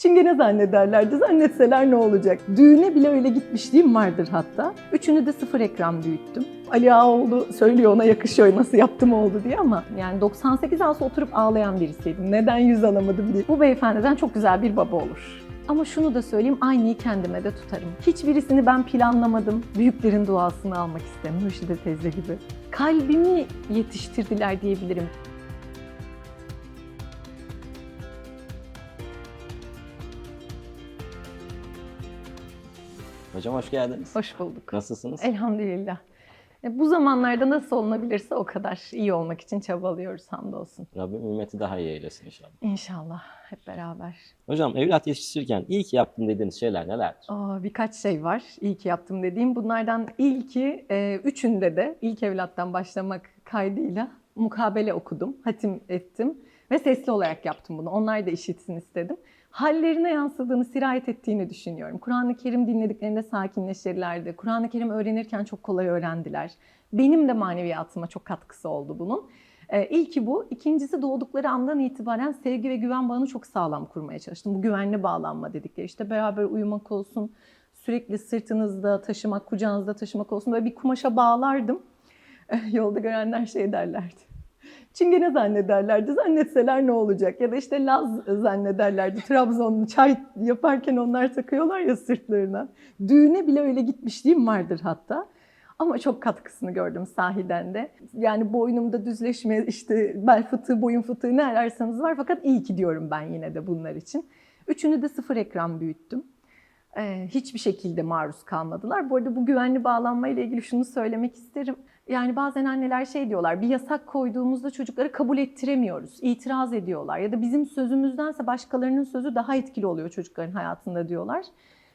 Çingene zannederlerdi. Zannetseler ne olacak? Düğüne bile öyle gitmişliğim vardır hatta. Üçünü de sıfır ekran büyüttüm. Ali Ağaoğlu söylüyor ona yakışıyor nasıl yaptım oldu diye ama yani 98 alsa oturup ağlayan birisiydim. Neden yüz alamadım diye. Bu beyefendiden çok güzel bir baba olur. Ama şunu da söyleyeyim, aynıyı kendime de tutarım. Hiçbirisini ben planlamadım. Büyüklerin duasını almak istemem. Mürşide teyze gibi. Kalbimi yetiştirdiler diyebilirim. Hocam hoş geldiniz. Hoş bulduk. Nasılsınız? Elhamdülillah. E, Bu zamanlarda nasıl olunabilirse o kadar iyi olmak için çabalıyoruz hamdolsun. Rabbim ümmeti daha iyi eylesin inşallah. İnşallah hep beraber. Hocam evlat yetiştirirken iyi ki yaptım dediğiniz şeyler nelerdir? Aa, birkaç şey var iyi ki yaptım dediğim. Bunlardan ilki, e, üçünde de ilk evlattan başlamak kaydıyla mukabele okudum, hatim ettim ve sesli olarak yaptım bunu. Onlar da işitsin istedim. Hallerine yansıdığını, sirayet ettiğini düşünüyorum. Kur'an-ı Kerim dinlediklerinde sakinleşirlerdi. Kur'an-ı Kerim öğrenirken çok kolay öğrendiler. Benim de maneviyatıma çok katkısı oldu bunun. Ee, ilki bu. İkincisi doğdukları andan itibaren sevgi ve güven bağını çok sağlam kurmaya çalıştım. Bu güvenli bağlanma dedikleri işte beraber uyumak olsun, sürekli sırtınızda taşımak, kucağınızda taşımak olsun. Böyle bir kumaşa bağlardım. Yolda görenler şey derlerdi. Çingene zannederlerdi. Zannetseler ne olacak? Ya da işte Laz zannederlerdi. Trabzonlu çay yaparken onlar takıyorlar ya sırtlarına. Düğüne bile öyle gitmişliğim vardır hatta. Ama çok katkısını gördüm sahiden de. Yani boynumda düzleşme, işte bel fıtığı, boyun fıtığı ne ararsanız var. Fakat iyi ki diyorum ben yine de bunlar için. Üçünü de sıfır ekran büyüttüm. Ee, hiçbir şekilde maruz kalmadılar. Bu arada bu güvenli bağlanma ile ilgili şunu söylemek isterim. Yani bazen anneler şey diyorlar, bir yasak koyduğumuzda çocukları kabul ettiremiyoruz, itiraz ediyorlar. Ya da bizim sözümüzdense başkalarının sözü daha etkili oluyor çocukların hayatında diyorlar.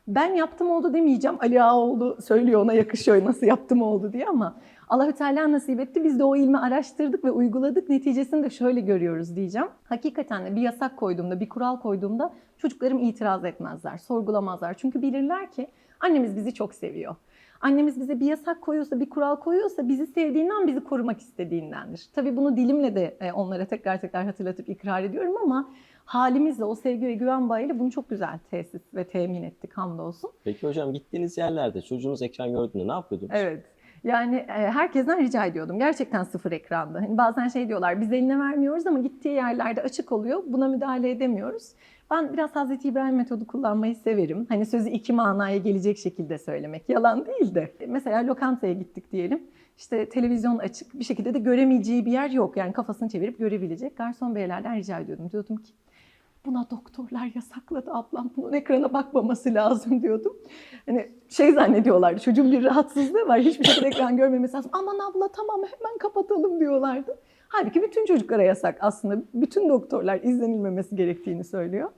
Ben yaptım oldu demeyeceğim. Ali Ağaoğlu söylüyor ona yakışıyor nasıl yaptım oldu diye ama Allahü Teala nasip etti. Biz de o ilmi araştırdık ve uyguladık. Neticesini de şöyle görüyoruz diyeceğim. Hakikaten de bir yasak koyduğumda, bir kural koyduğumda çocuklarım itiraz etmezler, sorgulamazlar. Çünkü bilirler ki annemiz bizi çok seviyor. Annemiz bize bir yasak koyuyorsa, bir kural koyuyorsa bizi sevdiğinden, bizi korumak istediğindendir. Tabii bunu dilimle de e, onlara tekrar tekrar hatırlatıp ikrar ediyorum ama halimizle, o sevgi ve güven bağıyla bunu çok güzel tesis ve temin ettik hamdolsun. Peki hocam gittiğiniz yerlerde çocuğunuz ekran gördüğünde ne yapıyordunuz? Evet. Yani e, herkesten rica ediyordum. Gerçekten sıfır ekrandı. Hani bazen şey diyorlar biz eline vermiyoruz ama gittiği yerlerde açık oluyor. Buna müdahale edemiyoruz. Ben biraz Hazreti İbrahim metodu kullanmayı severim. Hani sözü iki manaya gelecek şekilde söylemek. Yalan değil de. Mesela lokantaya gittik diyelim. İşte televizyon açık bir şekilde de göremeyeceği bir yer yok. Yani kafasını çevirip görebilecek. Garson beylerden rica ediyordum. Diyordum ki buna doktorlar yasakladı ablam. Bunun ekrana bakmaması lazım diyordum. Hani şey zannediyorlardı. Çocuğun bir rahatsızlığı var. Hiçbir şekilde ekran görmemesi lazım. Aman abla tamam hemen kapatalım diyorlardı. Halbuki bütün çocuklara yasak aslında. Bütün doktorlar izlenilmemesi gerektiğini söylüyor.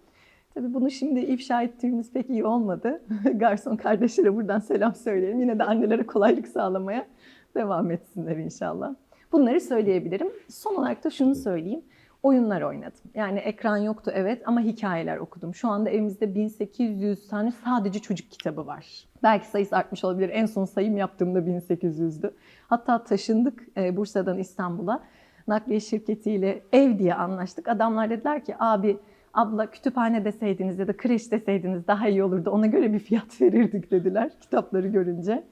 Tabii bunu şimdi ifşa ettiğimiz pek iyi olmadı. Garson kardeşlere buradan selam söyleyelim. Yine de annelere kolaylık sağlamaya devam etsinler inşallah. Bunları söyleyebilirim. Son olarak da şunu söyleyeyim. Oyunlar oynadım. Yani ekran yoktu evet ama hikayeler okudum. Şu anda evimizde 1800 tane sadece çocuk kitabı var. Belki sayısı artmış olabilir. En son sayım yaptığımda 1800'dü. Hatta taşındık e, Bursa'dan İstanbul'a. Nakliye şirketiyle ev diye anlaştık. Adamlar dediler ki abi abla kütüphane deseydiniz ya da kreş deseydiniz daha iyi olurdu. Ona göre bir fiyat verirdik dediler kitapları görünce.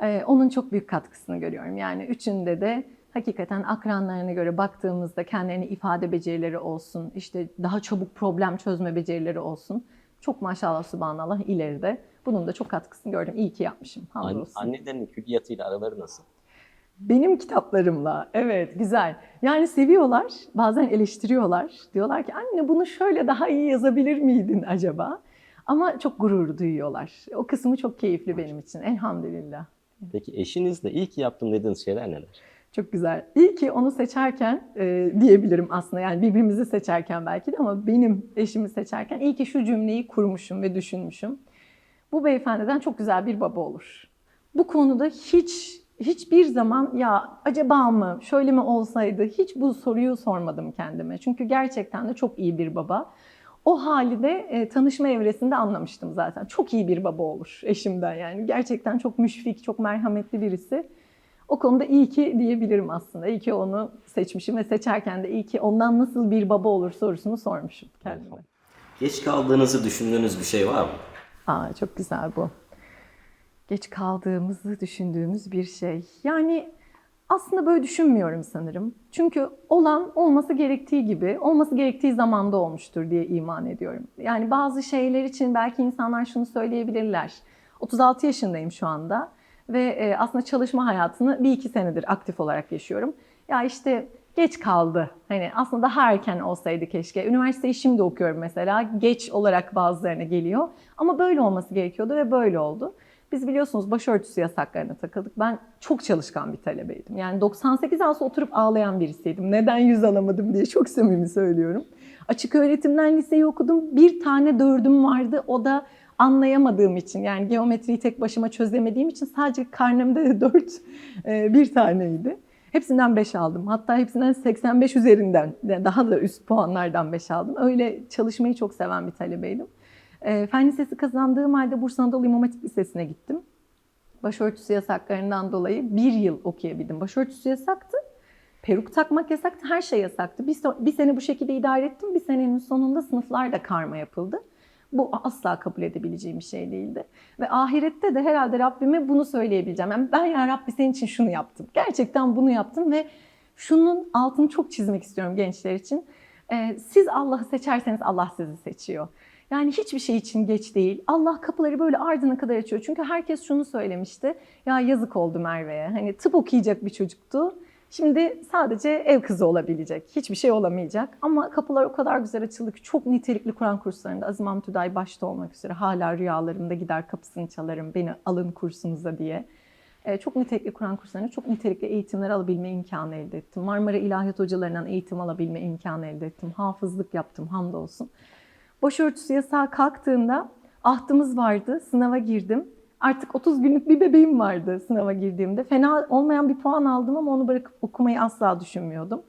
Ee, onun çok büyük katkısını görüyorum. Yani üçünde de hakikaten akranlarına göre baktığımızda kendilerine ifade becerileri olsun, işte daha çabuk problem çözme becerileri olsun. Çok maşallah subhanallah ileride. Bunun da çok katkısını gördüm. İyi ki yapmışım. Hamdolsun. annelerin külliyatıyla araları nasıl? Benim kitaplarımla. Evet, güzel. Yani seviyorlar, bazen eleştiriyorlar. Diyorlar ki anne bunu şöyle daha iyi yazabilir miydin acaba? Ama çok gurur duyuyorlar. O kısmı çok keyifli benim için. Elhamdülillah. Peki eşinizle ki yaptım dediğiniz şeyler neler? Çok güzel. İyi ki onu seçerken e, diyebilirim aslında yani birbirimizi seçerken belki de ama benim eşimi seçerken iyi ki şu cümleyi kurmuşum ve düşünmüşüm. Bu beyefendiden çok güzel bir baba olur. Bu konuda hiç hiçbir zaman ya acaba mı şöyle mi olsaydı hiç bu soruyu sormadım kendime. Çünkü gerçekten de çok iyi bir baba. O hali de e, tanışma evresinde anlamıştım zaten. Çok iyi bir baba olur eşimden yani. Gerçekten çok müşfik, çok merhametli birisi. O konuda iyi ki diyebilirim aslında. İyi ki onu seçmişim ve seçerken de iyi ki ondan nasıl bir baba olur sorusunu sormuşum kendime. Geç kaldığınızı düşündüğünüz bir şey var mı? Aa, çok güzel bu. Geç kaldığımızı düşündüğümüz bir şey. Yani aslında böyle düşünmüyorum sanırım. Çünkü olan olması gerektiği gibi, olması gerektiği zamanda olmuştur diye iman ediyorum. Yani bazı şeyler için belki insanlar şunu söyleyebilirler. 36 yaşındayım şu anda ve e, aslında çalışma hayatını bir iki senedir aktif olarak yaşıyorum. Ya işte geç kaldı. Hani aslında daha erken olsaydı keşke. Üniversiteyi şimdi okuyorum mesela. Geç olarak bazılarına geliyor. Ama böyle olması gerekiyordu ve böyle oldu. Biz biliyorsunuz başörtüsü yasaklarına takıldık. Ben çok çalışkan bir talebeydim. Yani 98 alsa oturup ağlayan birisiydim. Neden yüz alamadım diye çok samimi söylüyorum. Açık öğretimden liseyi okudum. Bir tane dördüm vardı. O da anlayamadığım için yani geometriyi tek başıma çözemediğim için sadece karnemde dört e, bir taneydi. Hepsinden 5 aldım. Hatta hepsinden 85 üzerinden daha da üst puanlardan 5 aldım. Öyle çalışmayı çok seven bir talebeydim. E, fen lisesi kazandığım halde Bursa Anadolu İmam Hatip Lisesi'ne gittim. Başörtüsü yasaklarından dolayı bir yıl okuyabildim. Başörtüsü yasaktı. Peruk takmak yasaktı. Her şey yasaktı. Bir, so- bir sene bu şekilde idare ettim. Bir senenin sonunda sınıflarda karma yapıldı. Bu asla kabul edebileceğim bir şey değildi. Ve ahirette de herhalde Rabbime bunu söyleyebileceğim. Yani ben ya Rabbi senin için şunu yaptım. Gerçekten bunu yaptım ve şunun altını çok çizmek istiyorum gençler için. Ee, siz Allah'ı seçerseniz Allah sizi seçiyor. Yani hiçbir şey için geç değil. Allah kapıları böyle ardına kadar açıyor. Çünkü herkes şunu söylemişti. Ya yazık oldu Merve'ye. Hani tıp okuyacak bir çocuktu. Şimdi sadece ev kızı olabilecek. Hiçbir şey olamayacak. Ama kapılar o kadar güzel açıldı ki çok nitelikli Kur'an kurslarında Azim Hamit Hüdayi başta olmak üzere hala rüyalarımda gider kapısını çalarım beni alın kursunuza diye. Ee, çok nitelikli Kur'an kurslarında çok nitelikli eğitimler alabilme imkanı elde ettim. Marmara İlahiyat hocalarından eğitim alabilme imkanı elde ettim. Hafızlık yaptım hamdolsun. Başörtüsü yasağı kalktığında ahdımız vardı, sınava girdim. Artık 30 günlük bir bebeğim vardı sınava girdiğimde. Fena olmayan bir puan aldım ama onu bırakıp okumayı asla düşünmüyordum.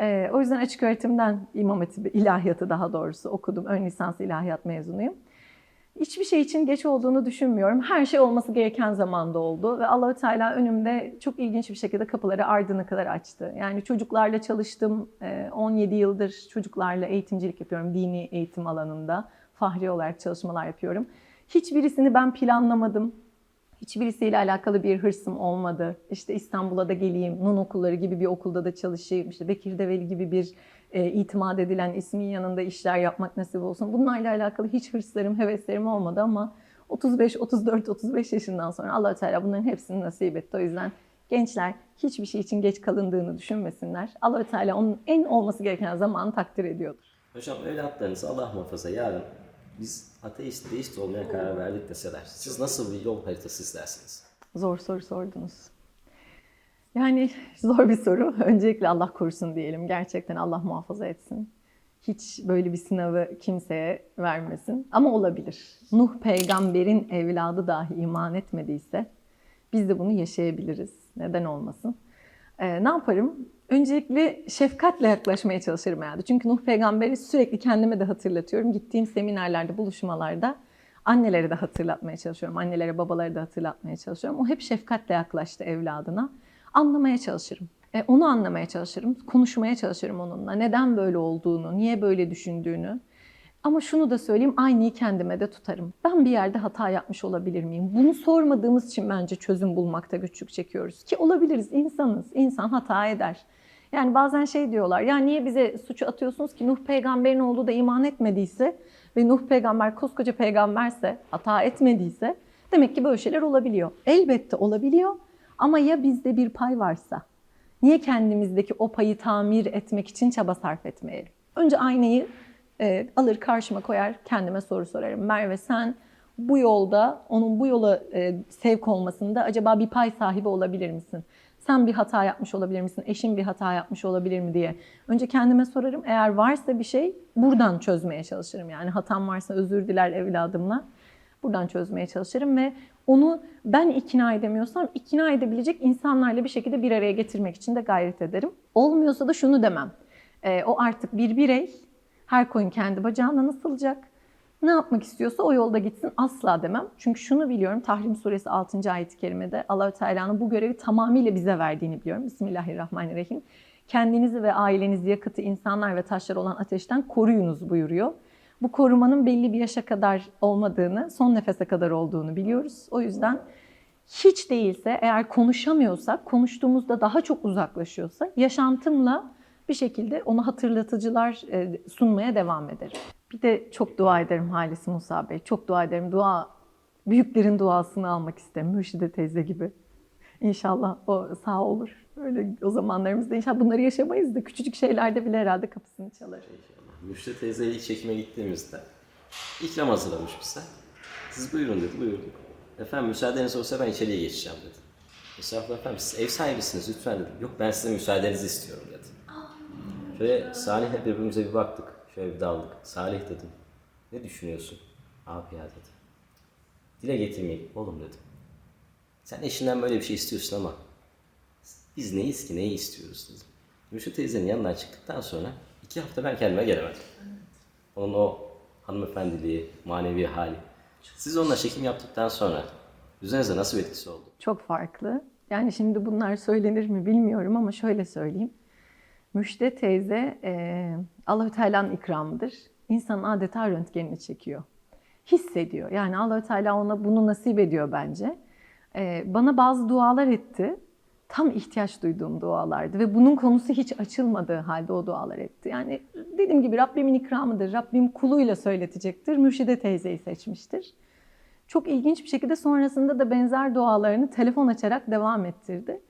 Ee, o yüzden açık öğretimden İmam Hatip'i, ilahiyatı daha doğrusu okudum. Ön lisans ilahiyat mezunuyum. Hiçbir şey için geç olduğunu düşünmüyorum. Her şey olması gereken zamanda oldu ve Allahü Teala önümde çok ilginç bir şekilde kapıları ardına kadar açtı. Yani çocuklarla çalıştım. Ee, 17 yıldır çocuklarla eğitimcilik yapıyorum dini eğitim alanında. Fahri olarak çalışmalar yapıyorum. Hiçbirisini ben planlamadım. Hiçbirisiyle alakalı bir hırsım olmadı. İşte İstanbul'a da geleyim, Nun okulları gibi bir okulda da çalışayım, işte Bekir Develi gibi bir e, itimat edilen ismin yanında işler yapmak nasip olsun. Bunlarla alakalı hiç hırslarım, heveslerim olmadı ama 35, 34, 35 yaşından sonra allah Teala bunların hepsini nasip etti. O yüzden gençler hiçbir şey için geç kalındığını düşünmesinler. allah Teala onun en olması gereken zamanı takdir ediyordur. Hocam evlatlarınız Allah muhafaza yarın biz ateist, deist olmaya karar verdik deseler. Siz nasıl bir yol haritası istersiniz? Zor soru sordunuz. Yani zor bir soru. Öncelikle Allah korusun diyelim. Gerçekten Allah muhafaza etsin. Hiç böyle bir sınavı kimseye vermesin. Ama olabilir. Nuh peygamberin evladı dahi iman etmediyse biz de bunu yaşayabiliriz. Neden olmasın? Ee, ne yaparım? Öncelikle şefkatle yaklaşmaya çalışırım herhalde. Çünkü Nuh peygamberi sürekli kendime de hatırlatıyorum. Gittiğim seminerlerde, buluşmalarda annelere de hatırlatmaya çalışıyorum. Annelere, babalara da hatırlatmaya çalışıyorum. O hep şefkatle yaklaştı evladına. Anlamaya çalışırım. E, onu anlamaya çalışırım. Konuşmaya çalışırım onunla. Neden böyle olduğunu, niye böyle düşündüğünü. Ama şunu da söyleyeyim, aynıyı kendime de tutarım. Ben bir yerde hata yapmış olabilir miyim? Bunu sormadığımız için bence çözüm bulmakta güçlük çekiyoruz. Ki olabiliriz, insanız. İnsan hata eder. Yani bazen şey diyorlar, ya niye bize suçu atıyorsunuz ki Nuh peygamberin olduğu da iman etmediyse ve Nuh peygamber koskoca peygamberse, hata etmediyse demek ki böyle şeyler olabiliyor. Elbette olabiliyor ama ya bizde bir pay varsa? Niye kendimizdeki o payı tamir etmek için çaba sarf etmeyelim? Önce aynayı e, alır karşıma koyar kendime soru sorarım. Merve sen bu yolda onun bu yola e, sevk olmasında acaba bir pay sahibi olabilir misin? Sen bir hata yapmış olabilir misin? Eşin bir hata yapmış olabilir mi diye. Önce kendime sorarım. Eğer varsa bir şey buradan çözmeye çalışırım. Yani hatam varsa özür diler evladımla. Buradan çözmeye çalışırım ve onu ben ikna edemiyorsam ikna edebilecek insanlarla bir şekilde bir araya getirmek için de gayret ederim. Olmuyorsa da şunu demem. E, o artık bir birey. Her koyun kendi bacağına nasılacak? Ne yapmak istiyorsa o yolda gitsin asla demem. Çünkü şunu biliyorum Tahrim suresi 6. ayet-i kerimede Allahü Teala'nın bu görevi tamamıyla bize verdiğini biliyorum. Bismillahirrahmanirrahim. Kendinizi ve ailenizi yakıtı insanlar ve taşlar olan ateşten koruyunuz buyuruyor. Bu korumanın belli bir yaşa kadar olmadığını, son nefese kadar olduğunu biliyoruz. O yüzden hiç değilse eğer konuşamıyorsak, konuştuğumuzda daha çok uzaklaşıyorsa yaşantımla bir şekilde onu hatırlatıcılar e, sunmaya devam ederim. Bir de çok dua ederim Halis Musa Bey. Çok dua ederim. Dua, büyüklerin duasını almak isterim. Mürşide teyze gibi. İnşallah o sağ olur. Öyle o zamanlarımızda inşallah bunları yaşamayız da küçücük şeylerde bile herhalde kapısını çalar. Müşte teyzeyle ilk çekime gittiğimizde ikram hazırlamış bize. Siz buyurun dedi, buyurduk. Efendim müsaadeniz olsa ben içeriye geçeceğim dedi. Estağfurullah efendim siz ev sahibisiniz lütfen dedim. Yok ben sizin müsaadenizi istiyorum dedi. Şöyle Salih'le birbirimize bir baktık. Şöyle bir daldık. Salih dedim. Ne düşünüyorsun? Abi ya dedi. Dile getirmeyin oğlum dedim. Sen eşinden böyle bir şey istiyorsun ama biz neyiz ki neyi istiyoruz dedim. Müşü teyzenin yanından çıktıktan sonra iki hafta ben kendime gelemedim. Onun o hanımefendiliği, manevi hali. Siz onunla çekim yaptıktan sonra üzerinize nasıl bir etkisi oldu? Çok farklı. Yani şimdi bunlar söylenir mi bilmiyorum ama şöyle söyleyeyim. Müşte teyze e, Allahü Teala'nın ikramıdır. İnsanın adeta röntgenini çekiyor. Hissediyor. Yani Allahü Teala ona bunu nasip ediyor bence. E, bana bazı dualar etti. Tam ihtiyaç duyduğum dualardı ve bunun konusu hiç açılmadığı halde o dualar etti. Yani dediğim gibi Rabbimin ikramıdır. Rabbim kuluyla söyletecektir. Mürşide teyzeyi seçmiştir. Çok ilginç bir şekilde sonrasında da benzer dualarını telefon açarak devam ettirdi.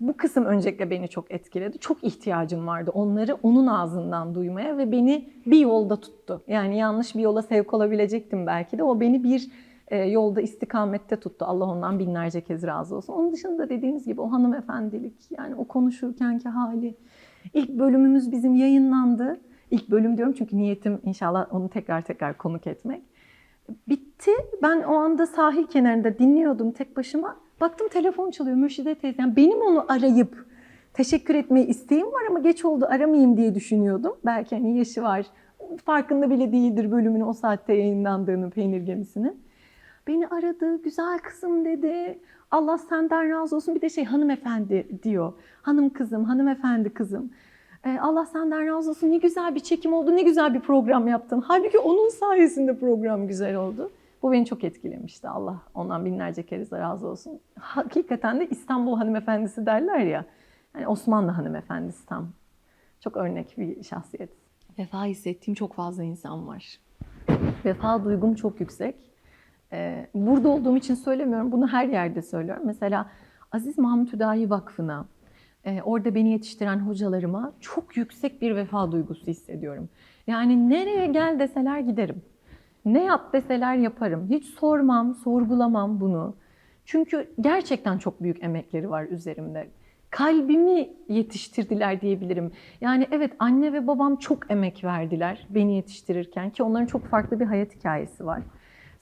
Bu kısım öncelikle beni çok etkiledi. Çok ihtiyacım vardı onları onun ağzından duymaya ve beni bir yolda tuttu. Yani yanlış bir yola sevk olabilecektim belki de. O beni bir yolda istikamette tuttu. Allah ondan binlerce kez razı olsun. Onun dışında dediğiniz gibi o hanımefendilik, yani o konuşurkenki hali. İlk bölümümüz bizim yayınlandı. İlk bölüm diyorum çünkü niyetim inşallah onu tekrar tekrar konuk etmek. Bitti. Ben o anda sahil kenarında dinliyordum tek başıma. Baktım telefon çalıyor Mürşide teyze. Yani benim onu arayıp teşekkür etmeye isteğim var ama geç oldu aramayayım diye düşünüyordum. Belki hani yaşı var. Farkında bile değildir bölümün o saatte yayınlandığını peynir gemisinin. Beni aradı, güzel kızım dedi. Allah senden razı olsun. Bir de şey hanımefendi diyor. Hanım kızım, hanımefendi kızım. Ee, Allah senden razı olsun. Ne güzel bir çekim oldu, ne güzel bir program yaptın. Halbuki onun sayesinde program güzel oldu. Bu beni çok etkilemişti. Allah ondan binlerce kere razı olsun. Hakikaten de İstanbul hanımefendisi derler ya. Yani Osmanlı hanımefendisi tam. Çok örnek bir şahsiyet. Vefa hissettiğim çok fazla insan var. Vefa duygum çok yüksek. Ee, burada olduğum için söylemiyorum. Bunu her yerde söylüyorum. Mesela Aziz Mahmut Hüdayi Vakfı'na, e, orada beni yetiştiren hocalarıma çok yüksek bir vefa duygusu hissediyorum. Yani nereye gel deseler giderim. Ne yap deseler yaparım. Hiç sormam, sorgulamam bunu. Çünkü gerçekten çok büyük emekleri var üzerimde. Kalbimi yetiştirdiler diyebilirim. Yani evet anne ve babam çok emek verdiler beni yetiştirirken ki onların çok farklı bir hayat hikayesi var.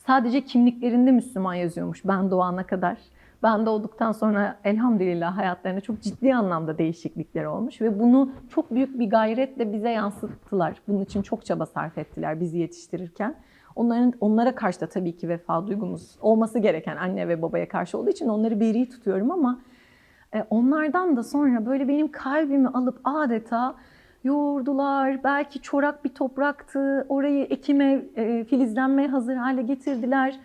Sadece kimliklerinde Müslüman yazıyormuş ben doğana kadar. Ben doğduktan sonra elhamdülillah hayatlarında çok ciddi anlamda değişiklikler olmuş ve bunu çok büyük bir gayretle bize yansıttılar. Bunun için çok çaba sarf ettiler bizi yetiştirirken. Onların onlara karşı da tabii ki vefa duygumuz olması gereken anne ve babaya karşı olduğu için onları beri tutuyorum ama e, onlardan da sonra böyle benim kalbimi alıp adeta yoğurdular. Belki çorak bir topraktı. Orayı ekime, e, filizlenmeye hazır hale getirdiler.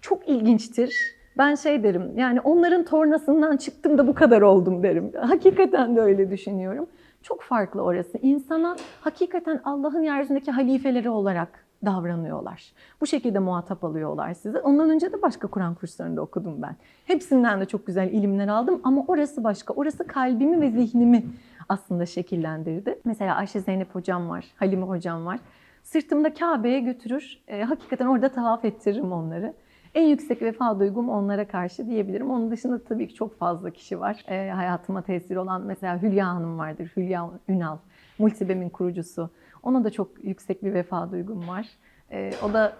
Çok ilginçtir. Ben şey derim, yani onların tornasından çıktım da bu kadar oldum derim. Hakikaten de öyle düşünüyorum. Çok farklı orası. İnsana hakikaten Allah'ın yeryüzündeki halifeleri olarak davranıyorlar. Bu şekilde muhatap alıyorlar sizi. Ondan önce de başka Kur'an kurslarında okudum ben. Hepsinden de çok güzel ilimler aldım ama orası başka. Orası kalbimi ve zihnimi aslında şekillendirdi. Mesela Ayşe Zeynep hocam var, Halime hocam var. Sırtımda Kabe'ye götürür, e, hakikaten orada tavaf ettiririm onları. En yüksek vefa duygum onlara karşı diyebilirim. Onun dışında tabii ki çok fazla kişi var. E, hayatıma tesir olan mesela Hülya Hanım vardır, Hülya Ünal, Multibem'in kurucusu. Ona da çok yüksek bir vefa duygum var. E, o da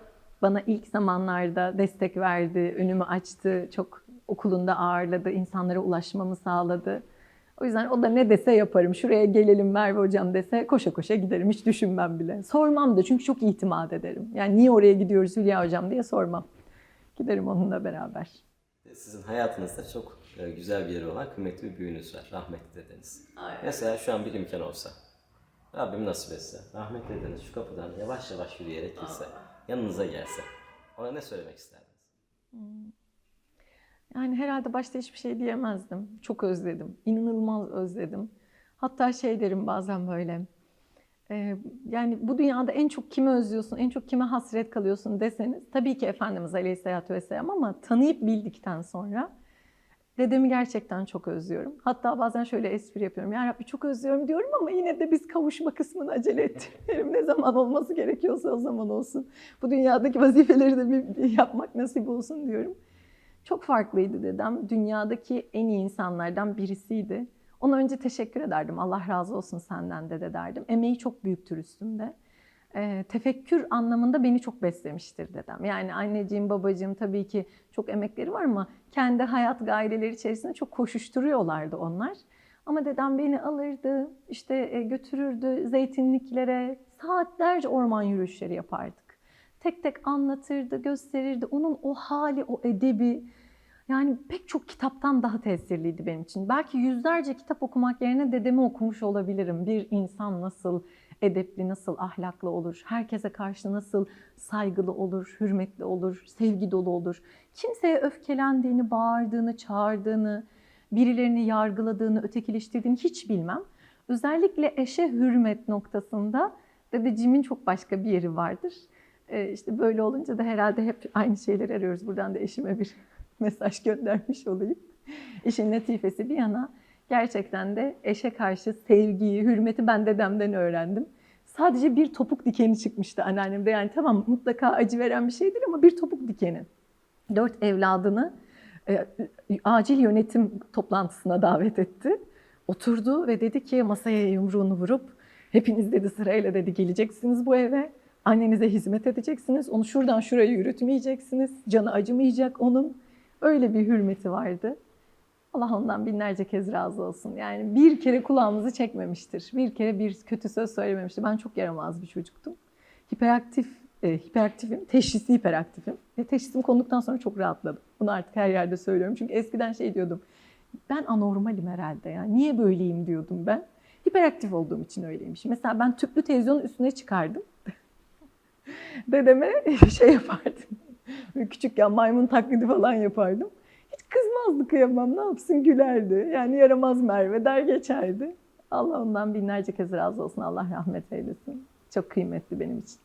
bana ilk zamanlarda destek verdi, önümü açtı, çok okulunda ağırladı, insanlara ulaşmamı sağladı. O yüzden o da ne dese yaparım. Şuraya gelelim Merve Hocam dese koşa koşa giderim. Hiç düşünmem bile. Sormam da çünkü çok itimat ederim. Yani niye oraya gidiyoruz Hülya Hocam diye sormam. Giderim onunla beraber. Sizin hayatınızda çok e, güzel bir yeri olan kıymetli bir büyüğünüz var. Rahmetli dedeniz. Mesela şu an bir imkan olsa Rabbim nasip etse, rahmet ediniz şu kapıdan yavaş yavaş yürüyerek girse, yanınıza gelse, ona ne söylemek isterdiniz? Yani herhalde başta hiçbir şey diyemezdim. Çok özledim. İnanılmaz özledim. Hatta şey derim bazen böyle. e, yani bu dünyada en çok kimi özlüyorsun, en çok kime hasret kalıyorsun deseniz tabii ki Efendimiz Aleyhisselatü Vesselam ama tanıyıp bildikten sonra dedemi gerçekten çok özlüyorum. Hatta bazen şöyle espri yapıyorum. Ya Rabbi çok özlüyorum diyorum ama yine de biz kavuşma kısmını acele ettirelim. Ne zaman olması gerekiyorsa o zaman olsun. Bu dünyadaki vazifeleri de bir, yapmak nasip olsun diyorum. Çok farklıydı dedem. Dünyadaki en iyi insanlardan birisiydi. Ona önce teşekkür ederdim. Allah razı olsun senden dede derdim. Emeği çok büyüktür üstümde. Ee, tefekkür anlamında beni çok beslemiştir dedem. Yani anneciğim, babacığım tabii ki çok emekleri var ama kendi hayat gaireleri içerisinde çok koşuşturuyorlardı onlar. Ama dedem beni alırdı, işte e, götürürdü zeytinliklere, saatlerce orman yürüyüşleri yapardık. Tek tek anlatırdı, gösterirdi. Onun o hali, o edebi, yani pek çok kitaptan daha tesirliydi benim için. Belki yüzlerce kitap okumak yerine dedemi okumuş olabilirim. Bir insan nasıl edepli, nasıl ahlaklı olur, herkese karşı nasıl saygılı olur, hürmetli olur, sevgi dolu olur. Kimseye öfkelendiğini, bağırdığını, çağırdığını, birilerini yargıladığını, ötekileştirdiğini hiç bilmem. Özellikle eşe hürmet noktasında dedeciğimin çok başka bir yeri vardır. Ee, işte böyle olunca da herhalde hep aynı şeyleri arıyoruz. Buradan da eşime bir mesaj göndermiş olayım. İşin latifesi bir yana gerçekten de eşe karşı sevgiyi, hürmeti ben dedemden öğrendim. Sadece bir topuk dikeni çıkmıştı anneannemde. Yani tamam mutlaka acı veren bir şeydir ama bir topuk dikeni. Dört evladını e, acil yönetim toplantısına davet etti. Oturdu ve dedi ki masaya yumruğunu vurup hepiniz dedi sırayla dedi geleceksiniz bu eve. Annenize hizmet edeceksiniz. Onu şuradan şuraya yürütmeyeceksiniz. Canı acımayacak onun. Öyle bir hürmeti vardı. Allah ondan binlerce kez razı olsun. Yani bir kere kulağımızı çekmemiştir. Bir kere bir kötü söz söylememiştir. Ben çok yaramaz bir çocuktum. Hiperaktif, e, hiperaktifim. Teşhisli hiperaktifim. Ve teşhisim konuluktan sonra çok rahatladım. Bunu artık her yerde söylüyorum. Çünkü eskiden şey diyordum. Ben anormalim herhalde ya. Niye böyleyim diyordum ben. Hiperaktif olduğum için öyleymiş. Mesela ben tüplü televizyonun üstüne çıkardım. Dedeme şey yapardım. Küçükken maymun taklidi falan yapardım. Hiç kızmazdı kıyamam ne yapsın gülerdi. Yani yaramaz Merve der geçerdi. Allah ondan binlerce kez razı olsun. Allah rahmet eylesin. Çok kıymetli benim için.